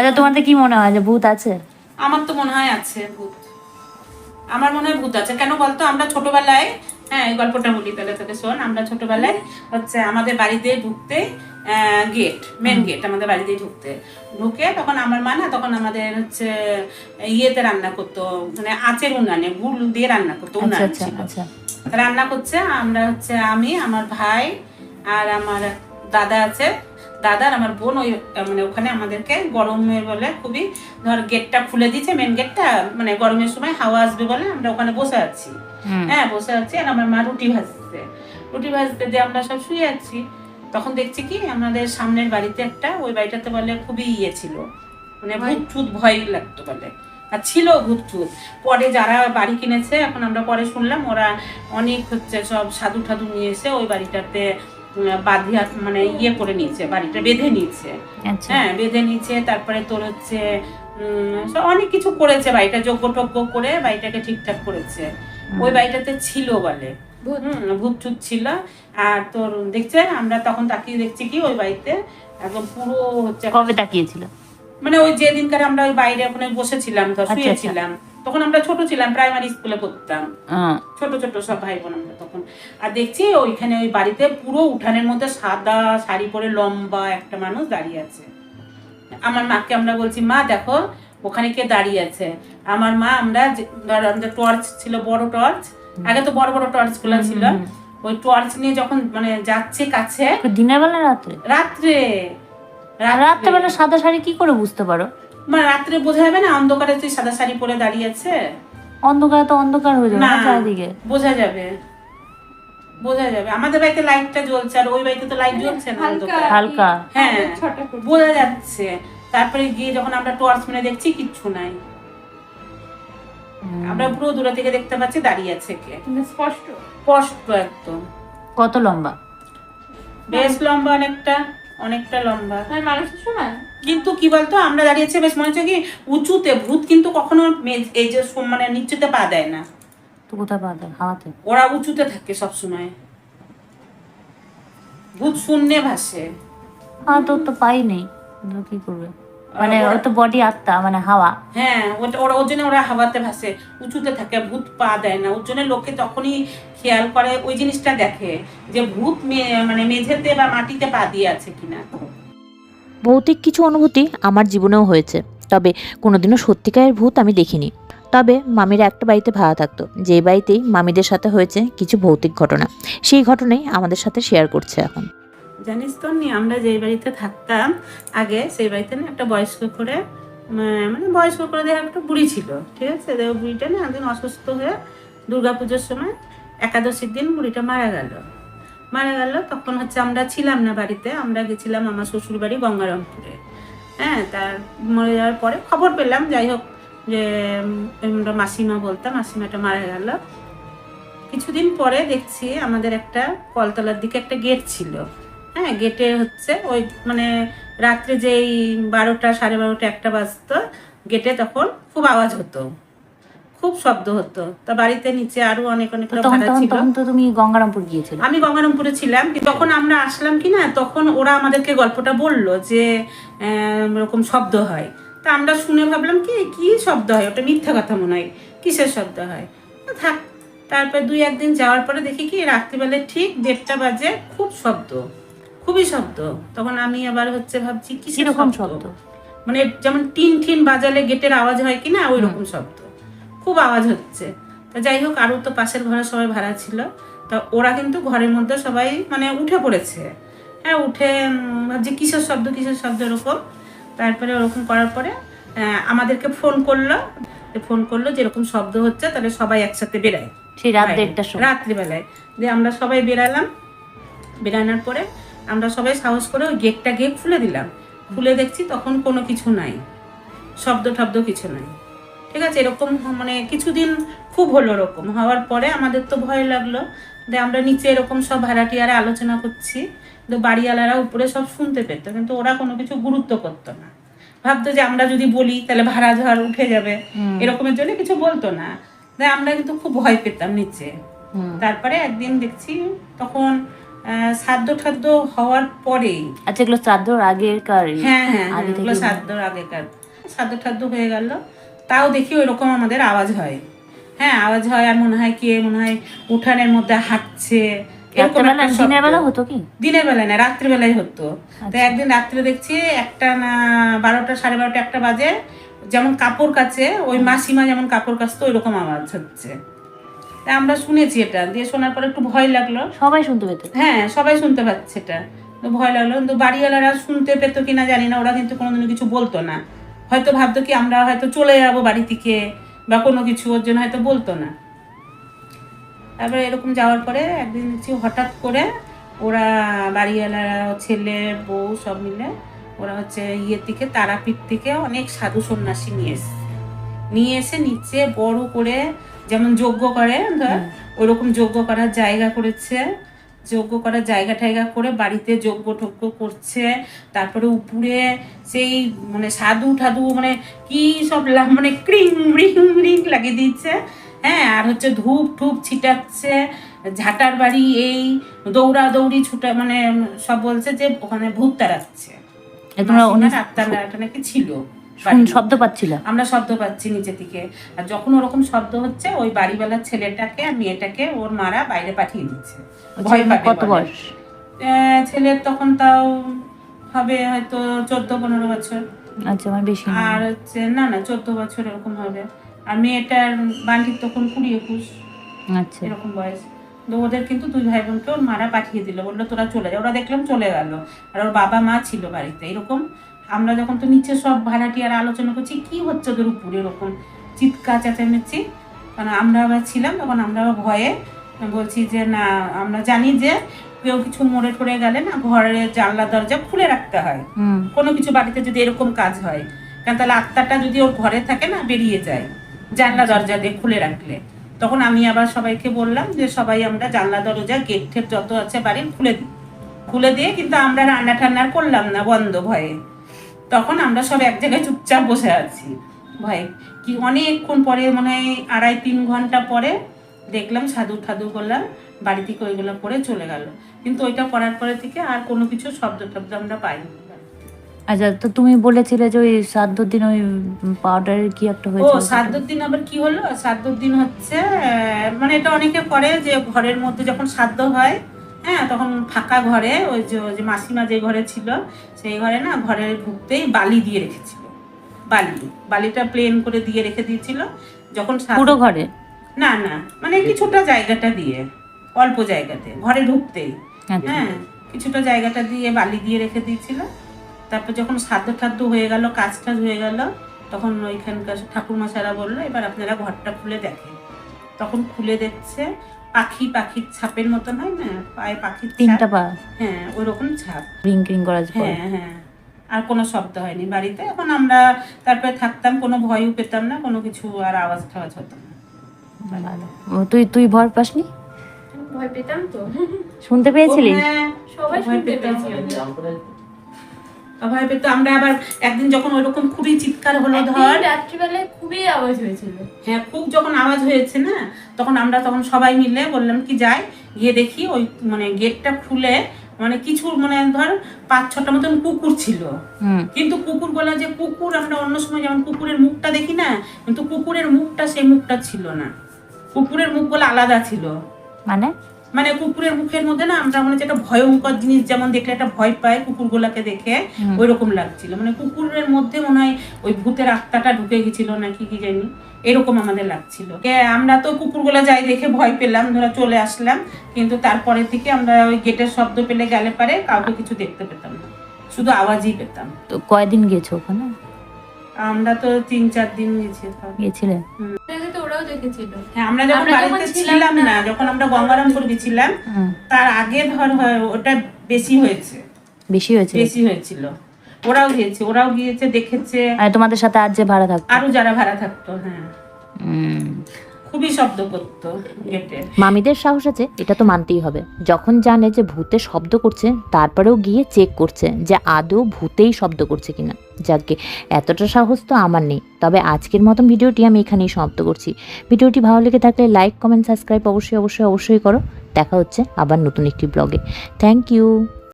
আচ্ছা তোমাদের কি মনে হয় যে ভূত আছে? আমার তো মনে হয় আছে ভূত। আমার মনে হয় ভূত আছে। কেন বলতো? আমরা ছোটবেলায় হ্যাঁ এই গল্পটা বলি তাহলে তোকে শোন। আমরা ছোটবেলায় হচ্ছে আমাদের বাড়িতে ঢুকতে গেট মেন গেট আমাদের বাড়িতে ঢুকতে। ঢুকে তখন আমার মা না তখন আমাদের হচ্ছে ইয়েতে রান্না করতো মানে আঁচের উনানে গুল দিয়ে রান্না করতো আচ্ছা উনান আচ্ছা আচ্ছা। রান্না করছে আমরা হচ্ছে আমি আমার ভাই আর আমার দাদা আছে। দাদা আর আমার বোন ওই মানে ওখানে আমাদেরকে গরমের বলে খুবই ধর গেটটা খুলে দিয়েছে মেন গেটটা মানে গরমের সময় হাওয়া আসবে বলে আমরা ওখানে বসে আছি। হ্যাঁ বসে আছি আর আমার মা রুটি ভাজছে। রুটি ভাজতে দিয়ে আমরা সব শুয়ে আছি। তখন দেখছি কি আমাদের সামনের বাড়িতে একটা ওই বাড়িটাতে বলে খুবই ইয়ে ছিল। মানে ভূত টুত ভয় লাগতো বলে। আর ছিল ভূত টুত পরে যারা বাড়ি কিনেছে এখন আমরা পরে শুনলাম ওরা অনেক হচ্ছে সব সাধু ঠাধু নিয়ে এসে ওই বাড়িটাতে বাঁধিয়া মানে ইয়ে করে নিয়েছে বাড়িটা বেঁধে নিয়েছে। আচ্ছা। হ্যাঁ বেঁধে নিয়েছে তারপরে তোর হচ্ছে অনেক কিছু করেছে বাড়িটা যোগ্য টোগ্য করে বাড়িটাকে ঠিকঠাক করেছে। ওই বাড়িটাতে ছিল বলে। ভূত। টুত ছিল। আর তোর দেখছে আমরা তখন তাকিয়ে দেখছি কি ওই বাড়িতে একদম পুরো হচ্ছে কবে তাকিয়েছিল? মানে ওই যে দিনকার আমরা ওই বাইরে ওখানে বসেছিলাম ধর আচ্ছা, শুয়েছিলাম। তখন আমরা ছোট ছিলাম প্রাইমারি স্কুলে পড়তাম। ছোট ছোট সব ভাই বোন আমরা তখন। আর দেখছি ওইখানে ওই বাড়িতে পুরো উঠানের মধ্যে সাদা শাড়ি পরে লম্বা একটা মানুষ দাঁড়িয়ে আছে। আমার মাকে আমরা বলছি মা দেখো ওখানে কে দাঁড়িয়ে আছে? আমার মা আমরা ধর আমাদের টর্চ ছিল বড় টর্চ আগে তো বড় বড় টর্চগুলো ছিল। ওই টর্চ নিয়ে যখন মানে যাচ্ছে কাছে দিনের বেলা রাত্রে? রাত্রে। রাত্রে বেলা সাদা শাড়ি কি করে বুঝতে পারো? মানে রাত্রে বোঝা যাবে না অন্ধকারে তুই সাদা শাড়ি পরে দাঁড়িয়ে আছে? অন্ধকার তো অন্ধকার হয়ে যাবে না চারিদিকে? বোঝা যাবে। বোঝা যাবে। আমাদের বাড়িতে লাইটটা জ্বলছে আর ওই বাড়িতে তো লাইট জ্বলছে না অন্ধকার। হালকা। হ্যাঁ বোঝা যাচ্ছে। তারপরে গিয়ে যখন আমরা টর্চ মেরে দেখছি কিচ্ছু নাই। আমরা পুরো দূরে থেকে দেখতে পাচ্ছি দাঁড়িয়ে আছে কে। স্পষ্ট। স্পষ্ট একদম। কত লম্বা? বেশ লম্বা অনেকটা। অনেকটা লম্বা। মানে মানুষের সময় কিন্তু কি বলতো আমরা দাঁড়িয়েছি বেশ মনে হচ্ছে কি উঁচুতে ভূত কিন্তু কখনো এই যে মানে নিচুতে পা দেয় না। তো কোথায় পা দেয় হাওয়াতে। ওরা উঁচুতে থাকে সব সময় ভূত শূন্যে ভাসে। হ্যাঁ তোর তো পাই নেই। কি করবে? মানে ওর তো বডি আত্মা মানে হাওয়া। হ্যাঁ ওটা ওরা ওর জন্য ওরা হাওয়াতে ভাসে উঁচুতে থাকে ভূত পা দেয় না। ওর জন্য লোকে তখনই খেয়াল করে ওই জিনিসটা দেখে যে ভূত মানে মেঝেতে বা মাটিতে পা দিয়ে আছে কিনা। ভৌতিক কিছু অনুভূতি আমার জীবনেও হয়েছে তবে কোনোদিনও সত্যিকারের ভূত আমি দেখিনি। তবে মামিরা একটা বাড়িতে ভাড়া থাকতো যে বাড়িতেই মামিদের সাথে হয়েছে কিছু ভৌতিক ঘটনা। সেই ঘটনাই আমাদের সাথে শেয়ার করছে এখন। জানিস তো নি, আমরা যেই বাড়িতে থাকতাম, আগে সেই বাড়িতে না একটা বয়স্ক করে মানে বয়স্ক করে দেখা একটা বুড়ি ছিল, ঠিক আছে? ওই বুড়িটা না একদিন অসুস্থ হয়ে দুর্গা পুজোর সময় একাদশীর দিন বুড়িটা মারা গেল। মারা গেল, তখন হচ্ছে আমরা ছিলাম না বাড়িতে, আমরা গেছিলাম আমার শ্বশুর বাড়ি গঙ্গারামপুরে। হ্যাঁ তার মরে যাওয়ার পরে খবর পেলাম, যাই হোক, যে আমরা মাসিমা বলতাম মাসিমাটা মারা গেল। কিছুদিন পরে দেখছি আমাদের একটা কলতলার দিকে একটা গেট ছিল। হ্যাঁ গেটে হচ্ছে ওই মানে রাত্রে যেই বারোটা সাড়ে বারোটা একটা বাজতো গেটে তখন খুব আওয়াজ হতো। খুব শব্দ হতো। তা বাড়িতে নিচে আরও অনেক অনেক ভাড়া ছিল। তো তুমি গঙ্গারামপুর গিয়েছিলে। আমি গঙ্গারামপুরে ছিলাম তখন আমরা আসলাম কি না তখন ওরা আমাদেরকে গল্পটা বলল যে এরকম শব্দ হয়। তা আমরা শুনে ভাবলাম কি কি শব্দ হয়? ওটা মিথ্যা কথা মনে হয়। কিসের শব্দ হয়? থাক তারপর দুই একদিন যাওয়ার পরে দেখি কি রাত্রিবেলায় ঠিক দেড়টা বাজে খুব শব্দ। খুবই শব্দ তখন আমি আবার হচ্ছে ভাবছি কিসের কীরকম শব্দ মানে যেমন টিন টিন বাজালে গেটের আওয়াজ হয় কি না ওই রকম শব্দ খুব আওয়াজ হচ্ছে। তা যাই হোক আরও তো পাশের ঘরে সবাই ভাড়া ছিল। তা ওরা কিন্তু ঘরের মধ্যে সবাই মানে উঠে পড়েছে। হ্যাঁ উঠে ভাবছে কিসের শব্দ কিসের শব্দ এরকম। তারপরে ওরকম করার পরে আমাদেরকে ফোন করল। ফোন করল যেরকম শব্দ হচ্ছে তাহলে সবাই একসাথে বেরায় সেই রাত দেড়টার সময়। রাত্রিবেলায়। দিয়ে আমরা সবাই বেরালাম বেরানোর পরে আমরা সবাই সাহস করে ওই গেটটা গিয়ে খুলে দিলাম। খুলে দেখছি তখন কোনো কিছু নাই। শব্দ টব্দ কিছু নাই। ঠিক আছে এরকম মানে কিছুদিন খুব হলো এরকম হওয়ার পরে আমাদের তো ভয় লাগল যে আমরা নিচে এরকম সব ভাড়াটিয়ারা আলোচনা করছি কিন্তু বাড়িওয়ালারা উপরে সব শুনতে পেত কিন্তু ওরা কোনো কিছু গুরুত্ব করতো না। ভাবতো যে আমরা যদি বলি তাহলে ভাড়া ঝড় উঠে যাবে। এরকমের জন্য কিছু বলতো না। আমরা কিন্তু খুব ভয় পেতাম নিচে। তারপরে একদিন দেখছি তখন আহ, সাদ্য ঠাদ্য হওয়ার পরেই। আচ্ছা এগুলো চাদর আগেরকার হ্যাঁ হ্যাঁ হ্যাঁ, থেকে সাদ্যর আগেকার সাদ্য ঠাদ্য হয়ে গেল তাও দেখি ওইরকম আমাদের আওয়াজ হয়। হ্যাঁ আওয়াজ হয় আর মনে হয় কে মনে হয় উঠানের মধ্যে হাঁটছে। দিনের বেলা হতো কি? দিনের বেলায় না রাত্রিবেলায় হতো। তো আচ্ছা। একদিন রাত্রে দেখছি একটা না বারোটা সাড়ে বারোটা একটা বাজে যেমন কাপড় কাছে ওই মাসিমা যেমন কাপড় কাচতো ওই রকম আওয়াজ হচ্ছে। তা আমরা শুনেছি এটা। দিয়ে শোনার পর একটু ভয় লাগল। সবাই শুনতে পেত। হ্যাঁ সবাই শুনতে পাচ্ছে এটা। তো ভয় লাগল। কিন্তু বাড়িওয়ালারা শুনতে পেতো কিনা জানি না ওরা কিন্তু কোনোদিনও কিছু বলতো না। হয়তো ভাবতো কি আমরা হয়তো চলে যাব বাড়ি থেকে বা কোনো কিছু ওর জন্য হয়তো বলতো না। তারপরে এরকম যাওয়ার পরে একদিন দেখছি হঠাৎ করে ওরা বাড়িওয়ালারা ছেলে বউ সব মিলে ওরা হচ্ছে ইয়ের থেকে তারাপীঠ থেকে অনেক সাধু সন্ন্যাসী নিয়ে এসছে। নিয়ে এসে নিচে বড় করে যেমন যজ্ঞ করে ধর ওরকম যজ্ঞ করার জায়গা করেছে। যজ্ঞ করার জায়গা টায়গা করে বাড়িতে যজ্ঞ টজ্ঞ করছে। তারপরে উপরে সেই মানে সাধু ঠাধু মানে কি সব মানে ক্রিং রিং রিং লাগিয়ে দিচ্ছে। হ্যাঁ আর হচ্ছে ধূপ ঠুপ ছিটাচ্ছে। ঝাঁটার বাড়ি এই দৌড়া দৌড়ি ছুটা মানে সব বলছে যে ওখানে ভূত তাড়াচ্ছে। এ তোমরা মাসিমার অনেক আত্মাটা নাকি ছিল। শব্দ পাচ্ছিল? আমরা শব্দ পাচ্ছি নিচে থেকে আর যখন ওরকম শব্দ হচ্ছে ওই বাড়িওয়ালার ছেলেটাকে আর মেয়েটাকে ওর মারা বাইরে পাঠিয়ে দিচ্ছে। ভয় কত বয়স? ছেলের তখন তাও হবে হয়তো চোদ্দ পনেরো বছর। আচ্ছা আমার বেশি আর হচ্ছে না না চোদ্দ বছর এরকম হবে। আর মেয়েটার বান্ডির তখন কুড়ি একুশ। আচ্ছা। এরকম বয়স। তো ওদের কিন্তু দুই ভাই বোনকে ওর মারা পাঠিয়ে দিল। বলল তোরা চলে যা। ওরা দেখলাম চলে গেল। আর ওর বাবা মা ছিল বাড়িতে এরকম। আমরা যখন তো নিচে সব ভাড়াটিয়ার আলোচনা করছি কি হচ্ছে ওদের উপরে এরকম চিৎকার চেঁচামেচি? কারণ আমরা আবার ছিলাম তখন আমরা ভয়ে বলছি যে না আমরা জানি যে কেউ কিছু মরে টরে গেলে না ঘরের জানলা দরজা খুলে রাখতে হয়। কোনো কিছু বাড়িতে যদি এরকম কাজ হয় কারণ তাহলে আত্মাটা যদি ওর ঘরে থাকে না বেরিয়ে যায় জানলা দরজা দিয়ে খুলে রাখলে। তখন আমি আবার সবাইকে বললাম যে সবাই আমরা জানলা দরজা গেট ঠেট যত আছে বাড়ির খুলে দিই খুলে দিয়ে কিন্তু আমরা রান্না টান্নার করলাম না বন্ধ ভয়ে। তখন আমরা সব এক জায়গায় চুপচাপ বসে আছি। ভয়ে কি অনেকক্ষণ পরে মনে হয় আড়াই তিন ঘণ্টা পরে দেখলাম সাধু ঠাধু করলাম বাড়ি থেকে ওইগুলো করে চলে গেল। কিন্তু ওইটা করার পরে থেকে আর কোনো কিছু শব্দ টব্দ আমরা পাইনি। আচ্ছা তো তুমি বলেছিলে যে ওই শ্রাদ্ধর দিন ওই পাউডারের কি একটা হয়েছে ও হয়েছিল দিন আবার কি হলো? সাদ্দর দিন হচ্ছে মানে এটা অনেকে করে যে ঘরের মধ্যে যখন সাদ্দ হয় হ্যাঁ তখন ফাঁকা ঘরে ওই যে ওই যে মাসিমা যে ঘরে ছিল সেই ঘরে না ঘরে ঢুকতেই বালি দিয়ে রেখেছিল। বালি বালিটা প্লেন করে দিয়ে রেখে দিয়েছিল। যখন পুরো ঘরে? না না মানে কিছুটা জায়গাটা দিয়ে অল্প জায়গাতে ঘরে ঢুকতেই। আচ্ছা। হ্যাঁ কিছুটা জায়গাটা দিয়ে বালি দিয়ে রেখে দিয়েছিল। তারপর যখন সাধ্য ঠাদ্য হয়ে গেল কাজ টাজ হয়ে গেল তখন ওইখানকার ঠাকুরমশারা বলল এবার আপনারা ঘরটা খুলে দেখেন। তখন খুলে দেখছে পাখি পাখির ছাপের মতন হয় না? পায়ে পাখির তিনটা পা। হ্যাঁ ওইরকম ছাপ। রিং ক্রিং করার পর হ্যাঁ হ্যাঁ। আর কোনো শব্দ হয়নি বাড়িতে। এখন আমরা তারপরে থাকতাম কোনো ভয়ও পেতাম না কোনো কিছু আর আওয়াজ টাওয়াজ হতো না। ভালো। ও, তুই তুই ভয় পাসনি? ভয় পেতাম তো। শুনতে পেয়েছিলি হ্যাঁ, সবাই শুনতে পেতাম। ভয় পেতো। আমরা আবার একদিন যখন ওইরকম খুবই চিৎকার হলো ধর। রাত্রিবেলায় খুবই আওয়াজ হয়েছিল। হ্যাঁ খুব যখন আওয়াজ হয়েছে না তখন আমরা তখন সবাই মিলে বললাম কি যাই গিয়ে দেখি ওই মানে গেটটা খুলে মানে কিছু মানে ধর পাঁচ ছটা মতন কুকুর ছিল। কিন্তু কুকুর বলা যে কুকুর আমরা অন্য সময় যেমন কুকুরের মুখটা দেখি না কিন্তু কুকুরের মুখটা সেই মুখটা ছিল না। কুকুরের মুখ বলে আলাদা ছিল। মানে? মানে কুকুরের মুখের মধ্যে না আমরা মনে হচ্ছে একটা ভয়ঙ্কর জিনিস যেমন দেখলে একটা ভয় পায় কুকুরগুলাকে দেখে। ওই রকম লাগছিল। মানে কুকুরের মধ্যে মনে হয় ওই ভূতের আত্মাটা ঢুকে গেছিল নাকি কি জানি এরকম আমাদের লাগছিল। আমরা তো কুকুরগুলা যাই দেখে ভয় পেলাম ধরা চলে আসলাম কিন্তু তারপরে থেকে আমরা ওই গেটের শব্দ পেলে গেলে পারে কাউকে কিছু দেখতে পেতাম না শুধু আওয়াজই পেতাম। তো কয়দিন গেছো ওখানে? আমরা তো তিন চার দিন গেছি তাও। তো ওরাও দেখেছিল। হ্যাঁ আমরা যখন বাড়িতে ছিলাম ছিলাম না, যখন আমরা গঙ্গারামপুর গেছিলাম তার আগে ধর হয় ওটা বেশি হয়েছে। বেশি হয়েছে? বেশি হয়েছিল। ওরাও গিয়েছে ওরাও গিয়েছে দেখেছে। আর তোমাদের সাথে আর যে ভাড়া থাকতো? আরও যারা ভাড়া থাকতো হ্যাঁ। খুবই শব্দ করতো গেটে। মামিদের সাহস আছে, এটা তো মানতেই হবে। যখন জানে যে ভূতে শব্দ করছে, তারপরেও গিয়ে চেক করছে যে আদৌ ভূতেই শব্দ করছে কিনা। যাকে এতটা সাহস তো আমার নেই। তবে আজকের মতন ভিডিওটি আমি এখানেই সমাপ্ত করছি। ভিডিওটি ভালো লেগে থাকলে লাইক, কমেন্ট, সাবস্ক্রাইব অবশ্যই অবশ্যই অবশ্যই করো। দেখা হচ্ছে আবার নতুন একটি ব্লগে। Thank you.